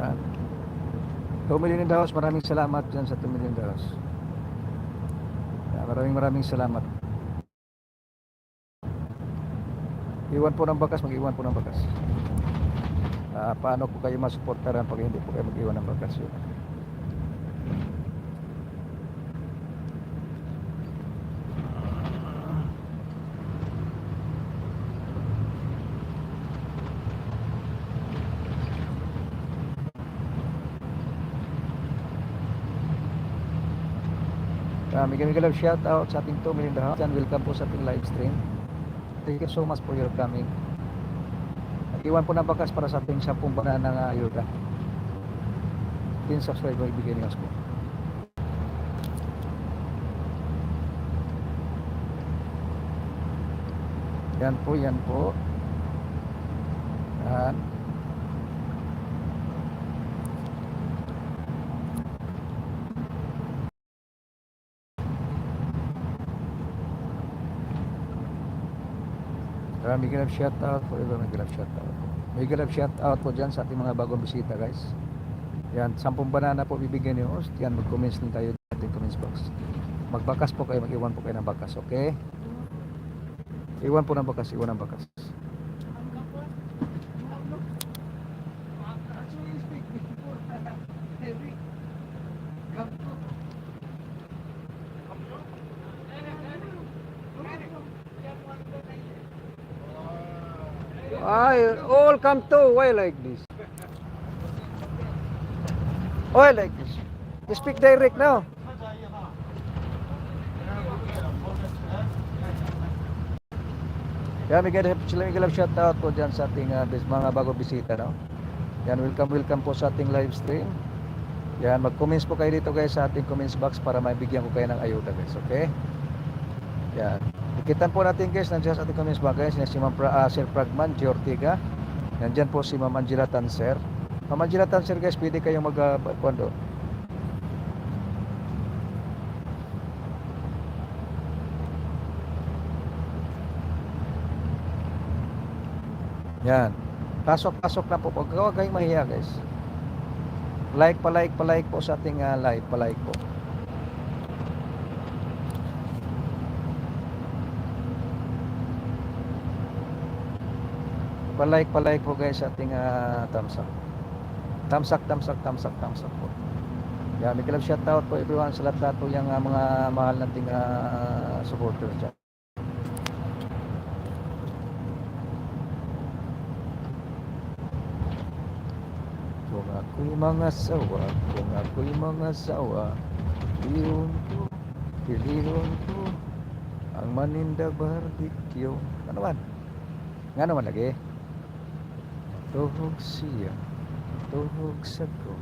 2 million dollars, maraming salamat dyan sa 2 million dollars. Yeah, maraming maraming salamat. Iwan po ng bakas, mag-iwan po ng bakas. Ah, paano po kayo masuportaran pag hindi po kayo mag-iwan ng bakas yun? Uh, Miguel Miguel shout out sa ating 2 million dollars and welcome po sa ating live stream. Thank you so much for your coming. Iwan po ng bakas para sa ating 10 banana ng uh, ayuda. 10 subscriber ibigay niyo po. Yan po, yan po. Yan. May ganap shout out iba may ganap shout out. May ganap shout out po dyan sa ating mga bagong bisita guys. Yan, 10 banana po bibigyan ni host. Yan, mag-comments din tayo sa ating comments box. Magbakas po kayo, mag-iwan po kayo ng bakas, okay? Iwan po ng bakas, iwan ng bakas. I all come to why like this? Why like this? You speak direct now. Yan, may ganap sila may ganap shout out po dyan sa ating uh, mga bagong bisita, no? Yan, welcome, welcome po sa ating live stream. Yan, mag-comments po kayo dito guys sa ating comments box para maibigyan ko kayo ng ayuda guys, okay? Yan. Ikitan po natin guys, nandiyan sa ating comments box guys, si Ma'am pra, ah, Sir Pragman, G. Ortiga. Nandiyan po si Ma'am Angela Tanser. Ma'am Angela Tanser guys, pwede kayong mag, uh, kwando? Yan. Pasok-pasok na po. Huwag kayong mahiya guys. Like pa like pa like po sa ating ah, live pa like po. Pa like pa like po guys sa ating uh, thumbs up. Thumbs up, thumbs up, thumbs up, thumbs up po. Yan, may kalab shout out po everyone sa lahat po yung ah, mga mahal nating uh, supporter dyan. Kung ako'y mga sawa, kung ako'y mga sawa, piliron ko, piliron ko, ang maninda barbecue. Ano man? Nga naman lagi. Tuhog siya, tuhog sa ko,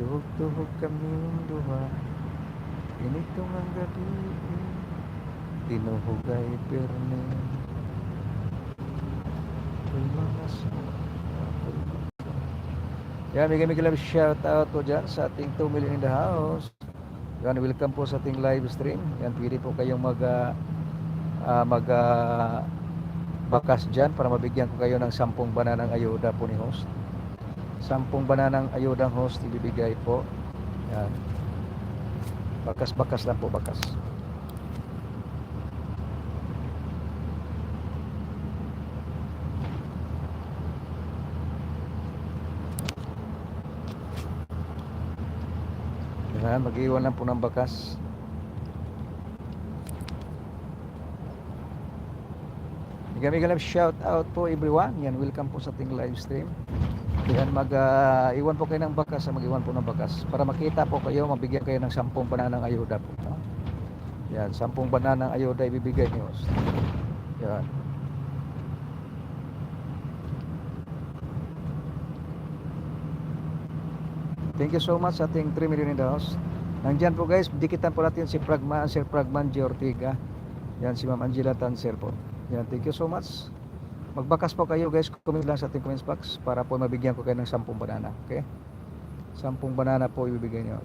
tuhog-tuhog kaming duha. Initong ang gabi, tinuhog ay mga yan, may love shout out po dyan sa ating 2 million in the house. Yan, welcome po sa ating live stream. Yan, pwede po kayong mag ah, mag ah, bakas dyan para mabigyan ko kayo ng 10 bananang ayuda po ni host. 10 bananang ayudang host ibibigay po. Yan. Bakas-bakas lang po, bakas. Yan, mag-iwan lang po ng bakas. Ganap shout out po everyone. Yan, welcome po sa ating live stream. Yan, mag ah, po kayo ng bakas, mag-iwan po ng bakas para makita po kayo, mabigyan kayo ng 10 bananang ayuda po. No? Yan, 10 bananang ayuda ibibigay niyo. Yan. Thank you so much sa ating 3 million in the house. Nandyan po guys, dikitan po natin si Pragma, Sir Pragman G. Ortiga. Yan si Ma'am Angela Tanser po. Yan, thank you so much. Magbakas po kayo guys, comment lang sa ating comments box para po mabigyan ko kayo ng 10 banana. Okay? 10 banana po ibibigay niyo.